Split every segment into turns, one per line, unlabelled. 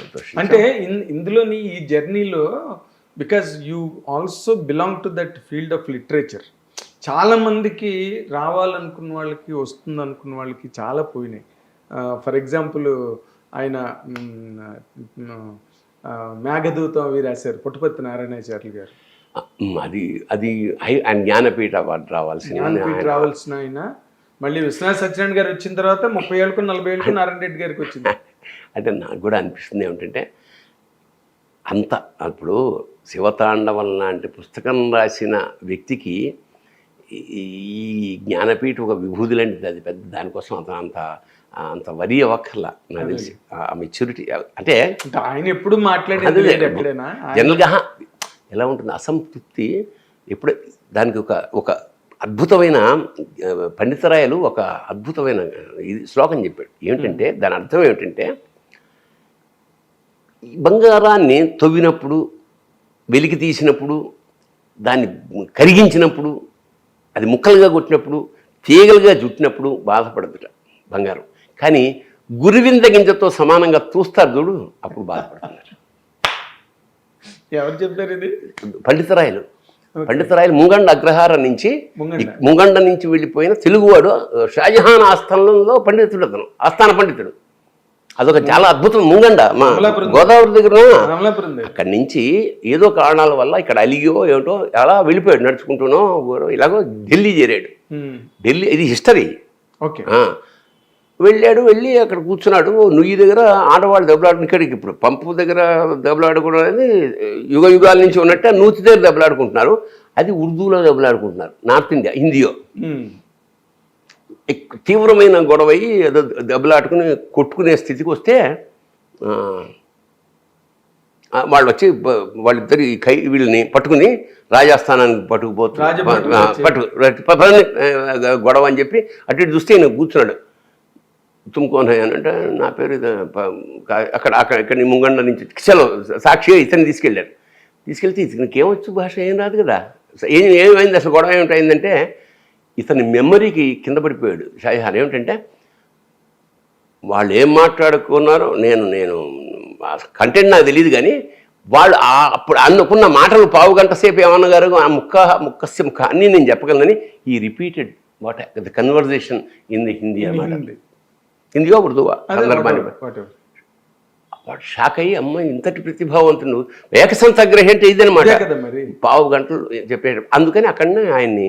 సంతోషం
అంటే ఇన్ ఇందులోని ఈ జర్నీలో because you also belong to that field of literature చాలా మందికి రావాలనుకున్న వాళ్ళకి వస్తుంది అనుకున్న వాళ్ళకి చాలా పోయినాయి. ఫర్ ఎగ్జాంపుల్ ఆయన మేఘదూతం అవి రాశారు పుట్టపర్తి నారాయణాచార్యులు గారు
అది అది ఆయన జ్ఞానపీఠ అవార్డు రావాల్సిన
జ్ఞానపీఠ రావాల్సిన ఆయన. మళ్ళీ విశ్వనాథ్ సత్యనారాయణ గారు వచ్చిన తర్వాత ముప్పై ఏళ్ళకు నలభై ఏళ్ళకు నారాయణ రెడ్డి గారికి వచ్చింది.
అంటే నాకు కూడా అనిపిస్తుంది ఏమిటంటే అంత అప్పుడు శివతాండవం లాంటి పుస్తకం రాసిన వ్యక్తికి ఈ- జ్ఞానపీఠ ఒక విభూది లాంటిది. అది పెద్ద దానికోసం అంత అంత అంత వరి అవ్వక్కర్లా నాకు తెలిసి. ఆ మెచ్యూరిటీ అంటే
ఆయన ఎప్పుడు మాట్లాడేది
జనరల్గా ఎలా ఉంటుంది? అసంతృప్తి ఎప్పుడు దానికి ఒక ఒక అద్భుతమైన పండితరాయలు ఒక అద్భుతమైన ఇది శ్లోకం చెప్పాడు. ఏమిటంటే దాని అర్థం ఏమిటంటే బంగారాన్ని తవ్వినప్పుడు వెలికి తీసినప్పుడు దాన్ని కరిగించినప్పుడు అది ముక్కలుగా కొట్టినప్పుడు తీగలుగా చుట్టినప్పుడు బాధపడదుట బంగారం. కానీ గురువింద గింజతో సమానంగా చూస్తారు చూడు అప్పుడు బాధపడుతున్నారు.
ఎవరు చెప్పారు ఇది?
పండితరాయలు. పండితరాయలు ముంగండ అగ్రహారం నుంచి
ముంగండ.
నుంచి వెళ్ళిపోయిన తెలుగువాడు షాజహాన్ ఆస్థానంలో పండితుడు అతను ఆస్థాన పండితుడు. అదొక చాలా అద్భుతం ముంగండ. మా. గోదావరి దగ్గర అక్కడి నుంచి ఏదో కారణాల వల్ల ఇక్కడ అలిగో ఏమిటో అలా వెళ్ళిపోయాడు నడుచుకుంటూనో ఇలాగో ఢిల్లీ చేరాడు. ఢిల్లీ ఇది హిస్టరీ.
ఓకే.
వెళ్ళాడు వెళ్ళి అక్కడ కూర్చున్నాడు. నుయ్యి దగ్గర ఆడవాళ్ళు దెబ్బలాడు ఇక్కడికి ఇప్పుడు పంపు దగ్గర దెబ్బలాడుకోవడం అనేది యుగ యుగాల నుంచి ఉన్నట్టే నూతి దగ్గర దెబ్బలాడుకుంటున్నారు. అది ఉర్దూలో దెబ్బలాడుకుంటున్నారు. North India హిందీయో. తీవ్రమైన గొడవ అయ్యి ఏదో దెబ్బలాడుకుని కొట్టుకునే స్థితికి వస్తే వాళ్ళు వచ్చి వాళ్ళిద్దరి కై వీళ్ళని పట్టుకుని రాజస్థానానికి పట్టుకుపోతున్నారు. పట్టు గొడవ అని చెప్పి అటు ఇటు చూస్తే ఈయన కూర్చున్నాడు తుమ్కోన్ అంటే నా పేరు అక్కడ అక్కడ ఇక్కడ ముంగండ నుంచి చలో సాక్షిగా ఇతన్ని తీసుకెళ్ళారు తీసుకెళ్తే ఇతనికి ఏమొచ్చు భాష ఏం రాదు కదా ఏం ఏమైంది అసలు గొడవ ఏమిటైందంటే ఇతని మెమరీకి కింద పడిపోయాడు. షాజహాన్ ఏమిటంటే వాళ్ళు ఏం మాట్లాడుకున్నారో నేను నేను కంటెంట్ నాకు తెలియదు కానీ వాళ్ళు అప్పుడు అనుకున్న మాటలు పావు గంట సేపు ఏమన్నగారు ఆ ముక్క ముక్క ముక్క అన్నీ నేను చెప్పగలనని ఈ repeated what the conversation in the Hindi అన్నమాట
హిందీ.
హిందీయో ఉర్దూవా
అదే
సందర్భాన్ని
whatever, whatever.
వాడు షాక్ అయ్యి అమ్మ ఇంతటి ప్రతిభావంతుడు ఏకసంతగ్రహి అంటే ఇదనమాట. పావు గంటలు చెప్పేట అందుకని అక్కడనే ఆయన్ని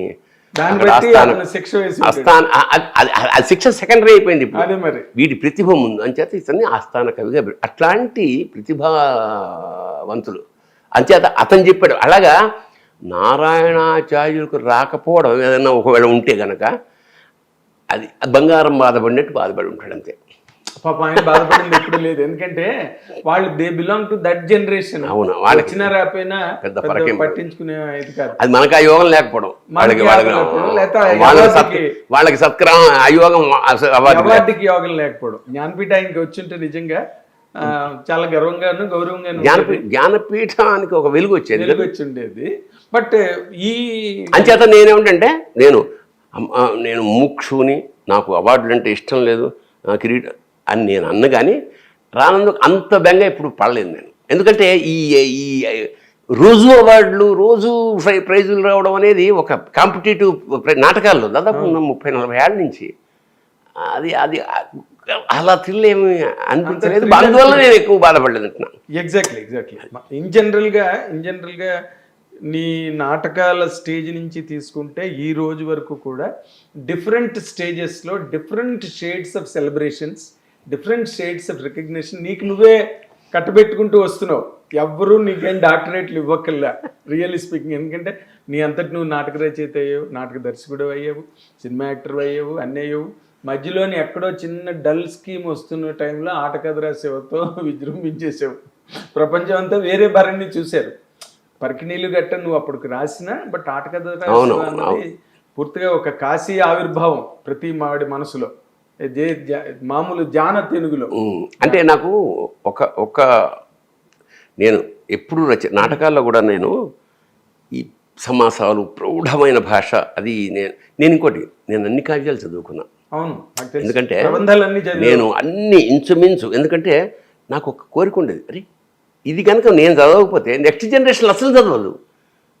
శిక్ష
సెకండరీ అయిపోయింది ఇప్పుడు. వీడి ప్రతిభ ముందు. అంచేత ఇతన్ని ఆస్థాన కవిగా అట్లాంటి ప్రతిభావంతులు. అంచేత అతను చెప్పాడు అలాగా నారాయణాచార్యులకు రాకపోవడం ఏదైనా ఒకవేళ ఉంటే గనక అది బంగారం బాధపడినట్టు బాధపడి ఉంటాడు అంతే.
పాప ఆయన బాధపడింది ఎప్పుడు లేదు. ఎందుకంటే వాళ్ళు they belong to that generation
అవును, వాళ్ళకి
వచ్చినా రాపోయినా
పెద్ద.
పట్టించుకునే ఇది కాదు.
అది మనకు ఆ యోగం లేకపోవడం. వాళ్ళకి వాళ్ళకి వాళ్ళకి సత్క్రమం ఆ యోగం.
అవార్డుకి యోగం లేకపోవడం. జ్ఞానపీఠ ఆయనకి వచ్చింటే నిజంగా చాలా గర్వంగాను గౌరవంగాను
జ్ఞానపీ జ్ఞానపీఠానికి ఒక వెలుగు వచ్చేది
వెలుగు వచ్చి ఉండేది బట్ ఈ
అంచేత నేనేమిటంటే నేను నేను ముక్షుని నాకు అవార్డులు అంటే ఇష్టం లేదు. కిరీట అని నేను అన్న కానీ రానందుకు అంత బెంగ ఇప్పుడు పడలేదు నేను. ఎందుకంటే ఈ ఈ రోజు అవార్డులు రోజు ప్రై- ప్రైజులు రావడం అనేది ఒక కాంపిటేటివ్ నాటకాల్లో దాదాపు ముప్పై నలభై ఏళ్ళ నుంచి. అది అది అలా థ్రిల్ ఏమి అనిపించలేదు. అందువల్ల నేను ఎక్కువ బాధపడలేదు అంటున్నాను
ఎగ్జాక్ట్లీ ఎగ్జాక్ట్లీ ఇన్ జనరల్గా ఇన్ జనరల్గా నీ నాటకాల స్టేజ్ నుంచి తీసుకుంటే ఈ రోజు వరకు కూడా డిఫరెంట్ స్టేజెస్లో different shades of celebrations different shades of recognition. నీకు నువ్వే కట్టబెట్టుకుంటూ వస్తున్నావు. ఎవ్వరూ నీకేం డాక్టరేట్లు ఇవ్వకల్లా రియల్లీ స్పీకింగ్. ఎందుకంటే నీ అంతటి నువ్వు నాటక రచయిత అయ్యావు నాటక దర్శకుడు అయ్యావు సినిమా యాక్టర్ అయ్యావు అన్నీ అయ్యావు. మధ్యలోని ఎక్కడో చిన్న డల్ స్కీమ్ వస్తున్న టైంలో ఆటకథ రాసేవతో విజృంభించేసావు ప్రపంచం అంతా వేరే భరణి చూశారు. పరికినీళ్ళు గట్ట నువ్వు అప్పటికి రాసిన బట్ ఆటకథ
అవును,
రాసేవ అన్నది పూర్తిగా ఒక కాశీ ఆవిర్భావం ప్రతి మావిడి మనసులో. మామూలు జాన తెనుగులో
ఉమ్, అంటే నాకు ఒక ఒక నేను ఎప్పుడు రచ నాటకాల్లో కూడా నేను ఈ సమాసాలు ప్రౌఢమైన భాష అది నేను నేను ఇంకోటి నేను అన్ని కావ్యాలు చదువుకున్నా
అవును.
ఎందుకంటే. నేను అన్ని ఇంచుమించు ఎందుకంటే నాకు ఒక కోరిక ఉండేది అరే ఇది కనుక నేను చదవకపోతే నెక్స్ట్ జనరేషన్ అసలు చదవదు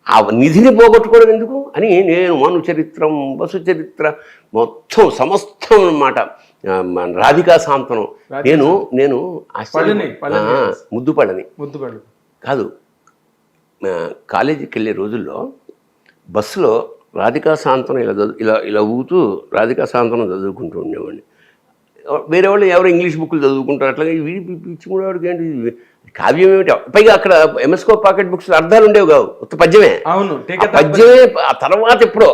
ఆ నిధిని పోగొట్టుకోవడం ఎందుకు? అని నేను మను చరిత్రం వసు చరిత్ర మొత్తం సమస్తం మన రాధికా సాంతనం నేను నేను ఆశ్చర్య-
పళని, పళని.
ఆ, ముద్దు పళ్ళని
ముద్దుపడు
కాదు. కాలేజీకి వెళ్ళే రోజుల్లో బస్సులో రాధికా సాంతనం ఇలా చదువు ఇలా ఇలా ఊగుతూ రాధికా సాంతనం చదువుకుంటూ ఉండేవాడిని. వేరే వాళ్ళు ఎవరో ఇంగ్లీష్ బుక్లు చదువుకుంటారు? అట్లాగే వీడి పిచ్చి కూడా వాడికి ఏంటి? కావ్యం ఏమిటి? పైగా అక్కడ ఎంఎస్కో పాకెట్ బుక్స్ అర్థాలు ఉండేవి కావు. ఉత్త పద్యమే.
అవును
పద్యమే ఆ తర్వాత ఎప్పుడో?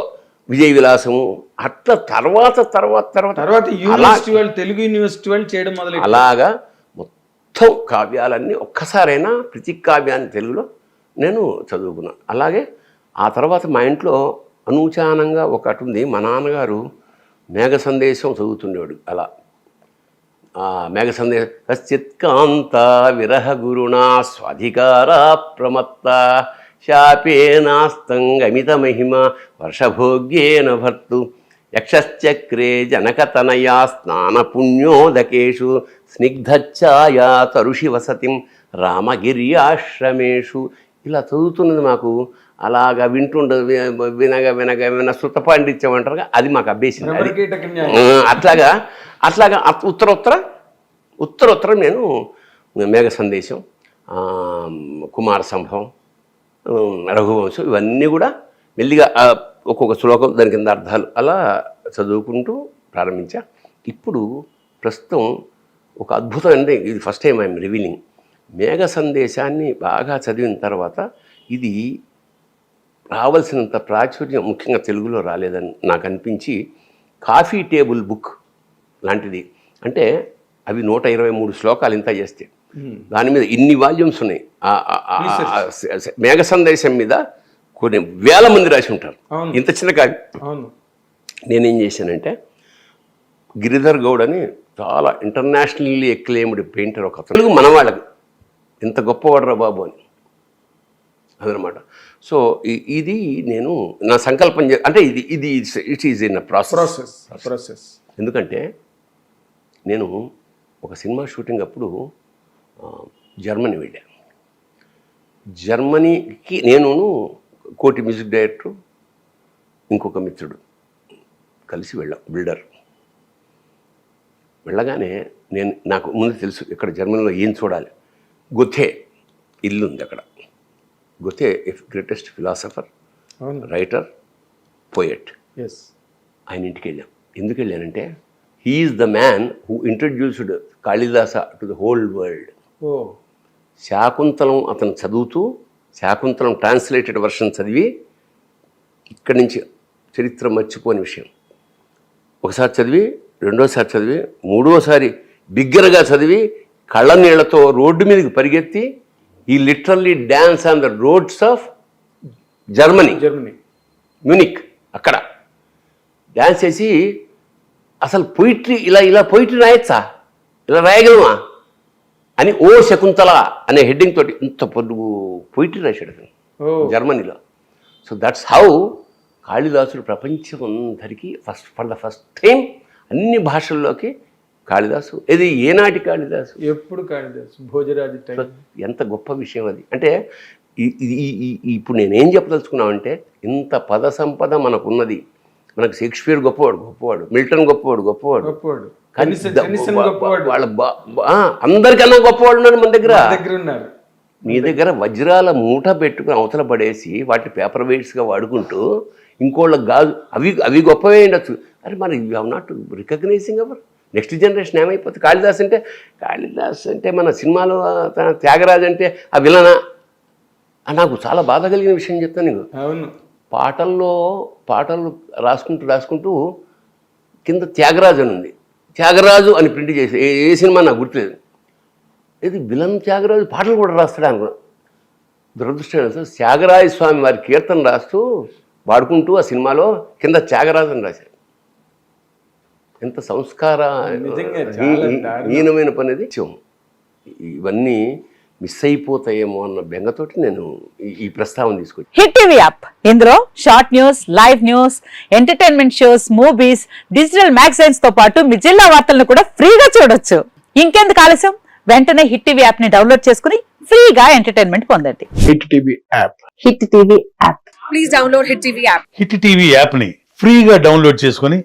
విజయ విలాసము అట్లా తర్వాత తర్వాత తర్వాత.
తర్వాత యూనివర్సిటీ వాళ్ళు తెలుగు యూనివర్సిటీ వాళ్ళు చేయడం మొదలు
అలాగా మొత్తం కావ్యాలన్నీ ఒక్కసారైనా ప్రతి కావ్యాన్ని తెలుగులో నేను చదువుకున్నాను అలాగే ఆ తర్వాత మా ఇంట్లో అనూచానంగా ఒకటి ఉంది. మా నాన్నగారు మేఘ సందేశం చదువుతుండేవాడు అలా. మేఘ సందేశం కశ్చిత్ కాంత విరహ గురుణా స్వాధికారా ప్రమత్త శాపేనాస్తంగమిత మహిమ వర్షభోగ్యేన భర్తు యక్షశ్చక్రే జనకతనయా స్నానపుణ్యోదకేషు స్నిగ్ధఛాయా తరుషి వసతిం రామగిర్యాశ్రమేషు ఇలా చదువుతున్నది మాకు అలాగా వింటుండ వి- వినగా వినగా విన శృత పాండిత్యం అంటారు అది మాకు అభ్యసింది అట్లాగా అట్లాగా ఉత్తర ఉత్తర ఉత్తర ఉత్తరం నేను మేఘ సందేశం కుమార సంభవం రఘువంశం ఇవన్నీ కూడా మెల్లిగా ఒక్కొక్క శ్లోకం దాని కింద అర్థాలు అలా చదువుకుంటూ ప్రారంభించా. ఇప్పుడు ప్రస్తుతం ఒక అద్భుతమైనది ఇది ఫస్ట్ టైం ఐఎమ్ రివీలింగ్. మేఘ సందేశాన్ని బాగా చదివిన తర్వాత ఇది రావాల్సినంత ప్రాచుర్యం ముఖ్యంగా తెలుగులో రాలేదని నాకు అనిపించి కాఫీ టేబుల్ బుక్ లాంటిది. అంటే అవి నూట ఇరవై మూడు శ్లోకాలు ఇంత చేస్తే. దాని మీద ఇన్ని వాల్యూమ్స్ ఉన్నాయి. మేఘ సందేశం మీద కొన్ని వేల మంది రాసి ఉంటారు. ఇంత చిన్న కావి.
అవును.
నేనేం చేశానంటే గిరిధర్ గౌడ్ అని చాలా ఇంటర్నేషనల్లీ ఎక్లెయిమ్డ్ పెయింటర్ ఒక తెలుగు మనవాళ్ళకి ఇంత గొప్పవాడరా బాబు అని. అదనమాట. సో ఇది నేను నా సంకల్పం అంటే ఇది ఇది it is in process.
Process
ఎందుకంటే నేను ఒక సినిమా షూటింగ్ అప్పుడు జర్మనీ వెళ్ళాను జర్మనీకి నేను కోటి మ్యూజిక్ డైరెక్టర్ ఇంకొక మిత్రుడు కలిసి వెళ్ళాం బిల్డర్. వెళ్ళగానే నేను నాకు ముందు తెలుసు ఇక్కడ జర్మనీలో ఏం చూడాలి. గొథే ఇల్లు ఉంది అక్కడ. Goethe greatest philosopher writer poet
yes
ఆయన ఇంటికి వెళ్ళాం ఎందుకు వెళ్ళానంటే he is the man who introduced Kalidasa to the whole world Shakuntalam అతను చదువుతూ శాకుంతలం ట్రాన్స్లేటెడ్ వర్షన్ చదివి ఇక్కడి నుంచి చరిత్ర మర్చిపోని విషయం. ఒకసారి చదివి రెండోసారి చదివి మూడోసారి బిగ్గరగా చదివి కళ్ళ నీళ్ళతో రోడ్డు మీదకి పరిగెత్తి ఈ literally dance on the roads of Germany
Germany
Munich అక్కడ. డ్యాన్స్ చేసి అసలు పొయిట్రీ ఇలా ఇలా పొయిట్రీ రాయొచ్చా? ఇలా రాయగలమా? అని ఓ శకుంతల అనే హెడ్డింగ్ తోటి ఇంత పొడుగు పొయిట్రీ రాశాడు జర్మనీలో సో దట్స్ హౌ కాళిదాసుడు ప్రపంచం అందరికీ first for the first time అన్ని భాషల్లోకి కాళిదాసు? ఇది ఏనాటి కాళిదాసు?
ఎప్పుడు కాళిదాసు? భోజరాజు
ఎంత గొప్ప విషయం అది. అంటే ఇప్పుడు నేనేం చెప్పదలుచుకున్నామంటే ఇంత పద సంపద మనకున్నది. మనకు షేక్స్పియర్ గొప్పవాడు గొప్పవాడు. మిల్టన్ గొప్పవాడు గొప్పవాడు.
గొప్పవాడు.
వాళ్ళ అందరికన్నా గొప్పవాడు ఉన్నాడు మన దగ్గర.
మా దగ్గర ఉన్నారు.
నీ దగ్గర వజ్రాల మూట పెట్టుకుని అవతల పడేసి వాటి పేపర్ వెయిట్స్గా వాడుకుంటూ ఇంకోళ్ళ గాజు అవి అవి గొప్పవే ఉండొచ్చు. అరే మరి you have not recognising our next generation ఏమైపోతుంది? కాళిదాస్ అంటే కాళిదాస్ అంటే మన సినిమాలో తన త్యాగరాజ్ అంటే ఆ విలనా? నాకు చాలా బాధ కలిగిన విషయం చెప్తాను నీకు.
అవును.
పాటల్లో పాటలు రాసుకుంటూ రాసుకుంటూ కింద త్యాగరాజు అని ఉంది. త్యాగరాజు అని ప్రింట్ చేసి ఏ సినిమా నాకు గుర్తులేదు. ఇది విలన్ త్యాగరాజు పాటలు కూడా రాస్తాడు అనుకో దురదృష్టం త్యాగరాజ స్వామి వారి కీర్తన రాస్తూ వాడుకుంటూ ఆ సినిమాలో కింద త్యాగరాజు అని రాశారు ఎంత సంస్కార. హీనమైన పని అది ఇవన్నీ మిస్ అయిపోతాయేమో అన్న బెంగతోటి నేను ఈ- ప్రస్తావన తీసుకొచ్చాను.
Hit TV app. ఇందులో short news live news entertainment shows movies digital మ్యాగజైన్స్తో పాటు మీ జిల్లా వార్తలను కూడా ఫ్రీగా చూడొచ్చు. ఇంకెందుకు ఆలస్యం? వెంటనే హిట్ టీవీ యాప్ని డౌన్లోడ్ చేసుకుని ఫ్రీగా ఎంటర్టైన్మెంట్ పొందండి.
Hit TV app.
Hit TV app.
Please download Hit TV app.
Hit TV యాప్ని ఫ్రీగా డౌన్లోడ్ చేసుకొని